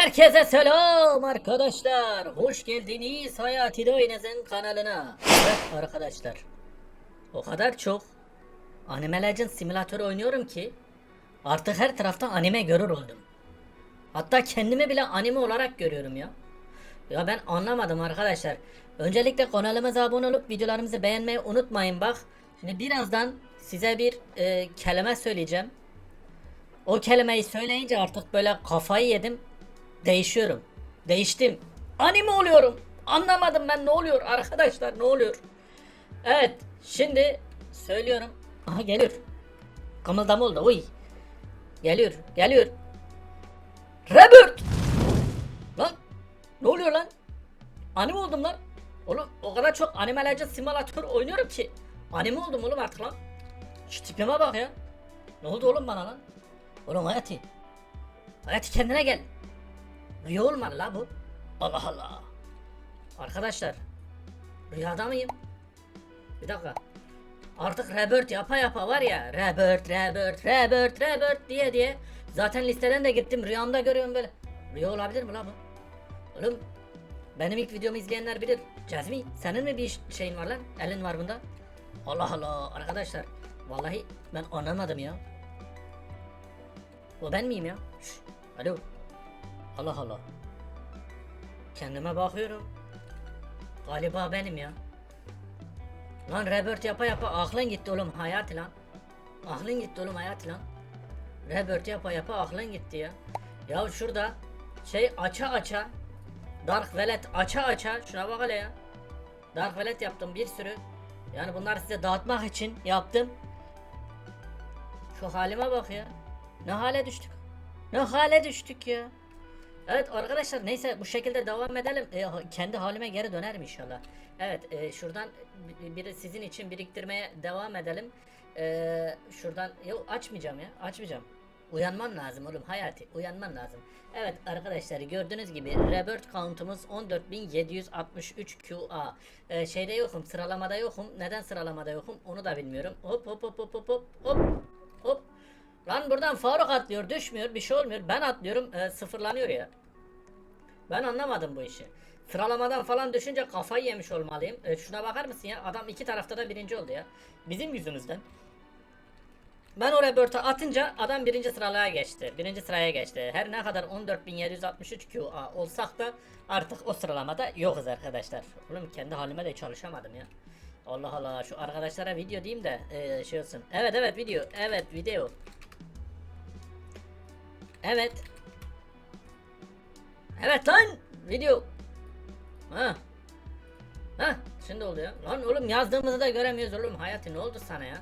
Herkese selam arkadaşlar. Hoş geldiniz Hayati Doynez'in kanalına. Evet arkadaşlar. O kadar çok Anime Legends simülatör oynuyorum ki artık her tarafta anime görür oldum. Hatta kendimi bile anime olarak görüyorum ya. Ya ben anlamadım arkadaşlar. Öncelikle kanalımıza abone olup videolarımızı beğenmeyi unutmayın bak. Şimdi birazdan size bir e, kelime söyleyeceğim. O kelimeyi söyleyince artık böyle kafayı yedim. Değişiyorum. Değiştim. Anime oluyorum. Anlamadım ben ne oluyor arkadaşlar ne oluyor? Evet şimdi söylüyorum. Aha geliyor. Kımıldama oldu uy. Geliyor geliyor. Robert! Lan ne oluyor lan? Anime oldum lan. Oğlum o kadar çok Anime Legends Simulator oynuyorum ki. Anime oldum oğlum artık lan. Şu tipime bak ya. Ne oldu oğlum bana lan? Oğlum Hayati. Hayati kendine gel. Rüya olmadı la bu. Allah Allah. Arkadaşlar. Rüyada mıyım? Bir dakika. Artık Rebirth yapa yapa var ya. Rebirth, Rebirth, Rebirth, Rebirth diye diye. Zaten listeden de gittim. Rüyamda görüyorum böyle. Rüya olabilir mi la bu? Oğlum. Benim ilk videomu izleyenler bilir. Cezmi senin mi bir şeyin var lan? Elin var bunda. Allah Allah arkadaşlar. Vallahi ben anlamadım ya. O ben miyim ya? Şş, alo. Allah Allah. Kendime bakıyorum. Galiba benim ya. Lan Rebirth yapa yapa aklın gitti oğlum hayat lan. Aklın gitti oğlum hayat lan. Rebirth yapa yapa aklın gitti ya. Ya şurada şey aça aça Dark Velet aça aça şuna bak hele ya. Dark Velet yaptım bir sürü. Yani bunları size dağıtmak için yaptım. Şu halime bak ya. Ne hale düştük. Ne hale düştük ya. Evet arkadaşlar neyse bu şekilde devam edelim. Ha- kendi halime geri dönerim inşallah. Evet e, şuradan bi- biri sizin için biriktirmeye devam edelim. Ee, şuradan yok açmayacağım ya açmayacağım. Uyanman lazım oğlum Hayati uyanman lazım. Evet arkadaşlar gördüğünüz gibi Rebirth count'umuz 14763 QA. Ee, şeyde yokum sıralamada yokum. Neden sıralamada yokum onu da bilmiyorum. Hop hop hop hop hop hop hop. Lan buradan Faruk atlıyor düşmüyor bir şey olmuyor. Ben atlıyorum e, sıfırlanıyor ya. Ben anlamadım bu işi. Sıralamadan falan düşünce kafayı yemiş olmalıyım. E, şuna bakar mısın ya? Adam iki tarafta da birinci oldu ya. Bizim yüzümüzden. Ben oraya börte atınca adam birinci sıraya geçti. Birinci sıraya geçti. Her ne kadar 14763 QA olsak da artık o sıralamada yokuz arkadaşlar. Oğlum kendi halime de çalışamadım ya. Allah Allah şu arkadaşlara video diyeyim de e, şey olsun. Evet evet video. Evet video. Evet. Evet lan video. Ha. Ha şimdi oldu ya. Lan oğlum yazdığımızı da göremiyoruz oğlum. Hayati ne oldu sana ya?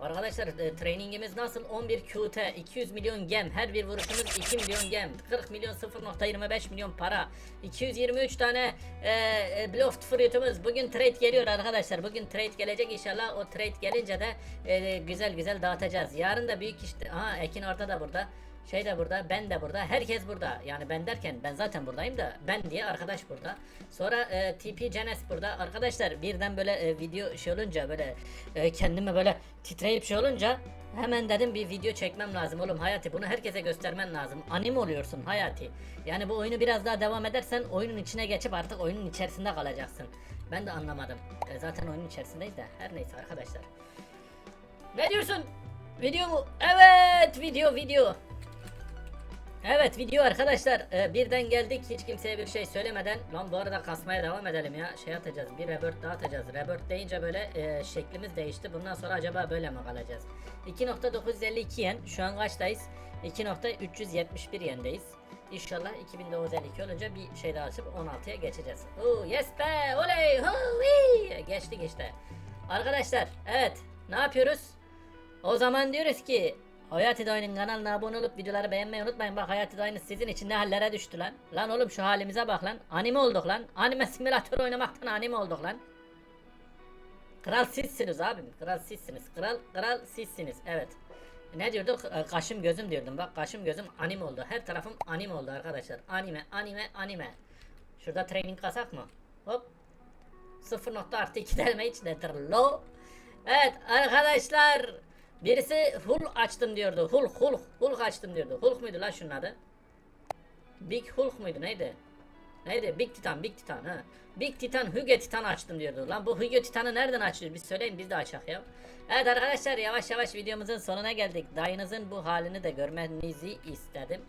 Arkadaşlar e, trainingimiz nasıl? 11 QT, 200 milyon gem, her bir vuruşumuz 2 milyon gem, 40 milyon 0.25 milyon para, 223 tane e, e, Bluff fruitumuz. Bugün trade geliyor arkadaşlar. Bugün trade gelecek inşallah. O trade gelince de e, güzel güzel dağıtacağız. Yarın da büyük işte. Aha Ekin orta da burada. Şey de burada, ben de burada, herkes burada. Yani ben derken ben zaten buradayım da ben diye arkadaş burada. Sonra e, TP Cenes burada. Arkadaşlar birden böyle e, video şey olunca böyle e, kendime böyle titreyip şey olunca hemen dedim bir video çekmem lazım oğlum Hayati. Bunu herkese göstermen lazım. Anime oluyorsun Hayati. Yani bu oyunu biraz daha devam edersen oyunun içine geçip artık oyunun içerisinde kalacaksın. Ben de anlamadım. E, zaten oyunun içerisindeyiz de her neyse arkadaşlar. Ne diyorsun? Video mu? Evet video video. Evet video arkadaşlar. Ee, birden geldik. Hiç kimseye bir şey söylemeden. Lan bu arada kasmaya devam edelim ya. Şey atacağız bir rebirth daha atacağız. Rebirth deyince böyle e, şeklimiz değişti. Bundan sonra acaba böyle mi kalacağız? 2.952 yen. Şu an kaçtayız? 2.371 yendeyiz. İnşallah 2952 olunca bir şey daha açıp 16'ya geçeceğiz. Oo, yes be! Oley! Hui geçtik işte. Arkadaşlar evet. Ne yapıyoruz? O zaman diyoruz ki Hayati Dayı'nın kanalına abone olup videoları beğenmeyi unutmayın. Bak Hayati Dayı'nın sizin için ne hallere düştü lan. Lan oğlum şu halimize bak lan. Anime olduk lan. Anime simülatör oynamaktan anime olduk lan. Kral sizsiniz abim. Kral sizsiniz. Kral kral sizsiniz. Evet. Ne diyorduk? Ee, Kaşım gözüm diyordum. Bak kaşım gözüm anime oldu. Her tarafım anime oldu arkadaşlar. Anime, anime, anime. Şurada training kasak mı? Hop. 0 nokta artı 2 delme içindedir. Lo. Evet arkadaşlar. Birisi Hulk açtım diyordu. Hulk, Hulk, Hulk açtım diyordu. Hulk muydu lan şunun adı? Big Hulk muydu neydi? Neydi? Big Titan, Big Titan ha. Big Titan, Hugo Titan açtım diyordu. Lan bu Hugo Titan'ı nereden açıyoruz? Biz söyleyin biz de açak ya. Evet arkadaşlar yavaş yavaş videomuzun sonuna geldik. Dayınızın bu halini de görmenizi istedim.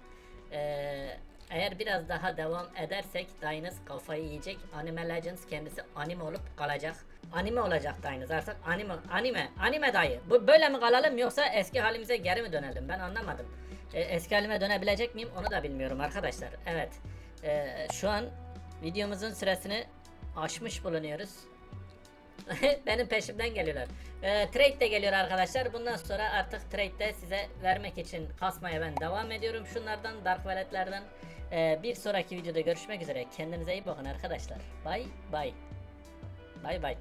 Ee, eğer biraz daha devam edersek dayınız kafayı yiyecek. Anime Legends kendisi anime olup kalacak. Anime olacak dayınız artık anime anime anime dayı. Bu böyle mi kalalım yoksa eski halimize geri mi dönelim? Ben anlamadım. Ee, eski halime dönebilecek miyim onu da bilmiyorum arkadaşlar. Evet. Ee, şu an videomuzun süresini aşmış bulunuyoruz. Benim peşimden geliyorlar. Ee, trade de geliyor arkadaşlar. Bundan sonra artık trade'de size vermek için kasmaya ben devam ediyorum. Şunlardan Dark Wallet'lerden. Ee, bir sonraki videoda görüşmek üzere. Kendinize iyi bakın arkadaşlar. Bay bay. Bay bay.